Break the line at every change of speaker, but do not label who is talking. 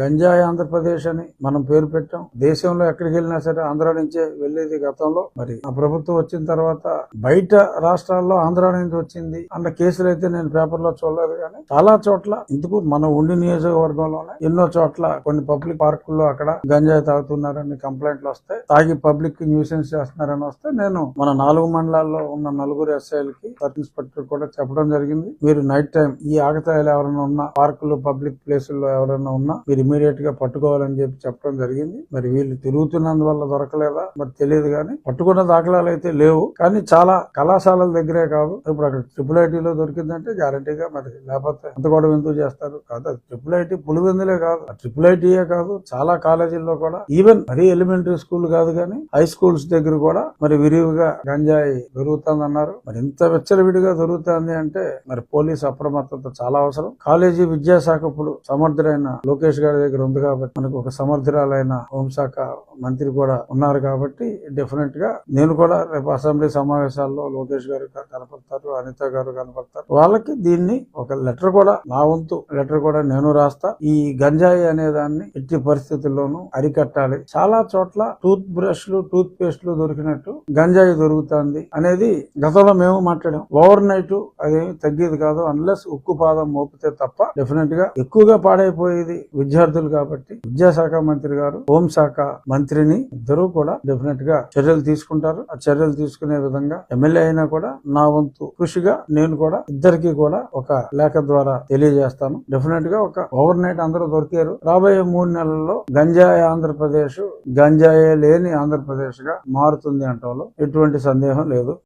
గంజాయి ఆంధ్రప్రదేశ్ అని మనం పేరు పెట్టాం. దేశంలో ఎక్కడికి వెళ్ళినా సరే ఆంధ్ర నుంచే వెళ్ళేది గతంలో. మరి ఆ ప్రభుత్వం వచ్చిన తర్వాత బయట రాష్ట్రాల్లో ఆంధ్ర నుంచి వచ్చింది. అన్న కేసులు అయితే నేను పేపర్లో చూడలేదు కానీ చాలా చోట్ల ఇందుకు మన ఉండి నియోజకవర్గంలోనే ఎన్నో చోట్ల కొన్ని పబ్లిక్ పార్కుల్లో అక్కడ గంజాయి తాగుతున్నారని కంప్లైంట్లు వస్తాయి. తాగి పబ్లిక్ న్యూసెన్స్ చేస్తున్నారని వస్తే నేను మన నాలుగు మండలాల్లో ఉన్న నలుగురు ఎస్ఐలకి సబ్ ఇన్స్పెక్టర్ కూడా చెప్పడం జరిగింది. మీరు నైట్ టైం ఈ ఆగతాయిలు ఎవరైనా ఉన్నా పార్కులు పబ్లిక్ ప్లేసుల్లో ఎవరైనా ఉన్నా మీరు ఇమీడియట్గా పట్టుకోవాలని చెప్పి చెప్పడం జరిగింది. మరి వీళ్ళు తిరుగుతున్నందువల్ల దొరకలేదా? మరి తెలియదు కానీ పట్టుకున్న దాఖలాలు అయితే లేవు. కానీ చాలా కళాశాలల దగ్గరే కాదు. ఇప్పుడు అక్కడ ట్రిపుల్ ఐటీలో దొరికిందంటే గ్యారంటీగా మరి లేకపోతే అంత కూడా ఎందుకు చేస్తారు? కాదు ట్రిపుల్ ఐటీ పులివెందులే కాదు. ట్రిపుల్ ఐటీయే కాదు చాలా కాలేజీల్లో కూడా. ఈవెన్ మరీ ఎలిమెంటరీ స్కూల్ కాదు కానీ హై స్కూల్స్ దగ్గర కూడా మరి విరివిగా గంజాయి దొరుకుతుంది అన్నారు మరి ఇంత విచ్చలవిడిగా దొరుకుతుంది అంటే మరి పోలీస్ అప్రమత్తత చాలా అవసరం. కాలేజీ విద్యాశాఖ ఇప్పుడు సమర్థుడైన లోకేష్ గారి దగ్గర ఉంది కాబట్టి మనకు ఒక సమర్థురాలైన హోంశాఖ మంత్రి కూడా ఉన్నారు కాబట్టి డెఫినెట్గా నేను కూడా రేపు అసెంబ్లీ సమావేశాల్లో లోకేష్ గారు కనపడతారు అనిత గారు కనపడతారు. వాళ్ళకి దీన్ని ఒక లెటర్ కూడా నా వంతు లెటర్ కూడా నేను రాస్తా. ఈ గంజాయి అనే దాన్ని ఎట్టి పరిస్థితుల్లోనూ అరికట్టాలి. చాలా చోట్ల టూత్ బ్రష్లు టూత్ పేస్ట్లు దొరికినట్టు గంజాయి దొరుకుతుంది అనేది గతంలో మేము మాట్లాడాం. ఓవర్ నైట్ అదేమి తగ్గేది కాదు. అన్లెస్ ఉక్కు పాదం మోపితే తప్ప డెఫినెట్గా ఎక్కువగా పాడైపోయేది విద్యార్థులు కాబట్టి విద్యాశాఖ మంత్రి గారు హోంశాఖ మంత్రిని ఇద్దరు కూడా డెఫినెట్గా చర్యలు తీసుకుంటారు. ఆ చర్యలు తీసుకునే విధంగా ఎమ్మెల్యే అయినా కూడా నా వంతు కృషిగా నేను కూడా ఇద్దరికి కూడా ఒక లేఖ ద్వారా తెలియజేస్తాను. డెఫినెట్గా ఒక ఓవర్ నైట్ అందరూ దొరికారు. రాబోయే మూడు నెలల్లో గంజాయి ఆంధ్రప్రదేశ్ గంజాయే లేని ఆంధ్రప్రదేశ్గా మారుతుంది అంటంలో ఎటువంటి సందేహం లేదు.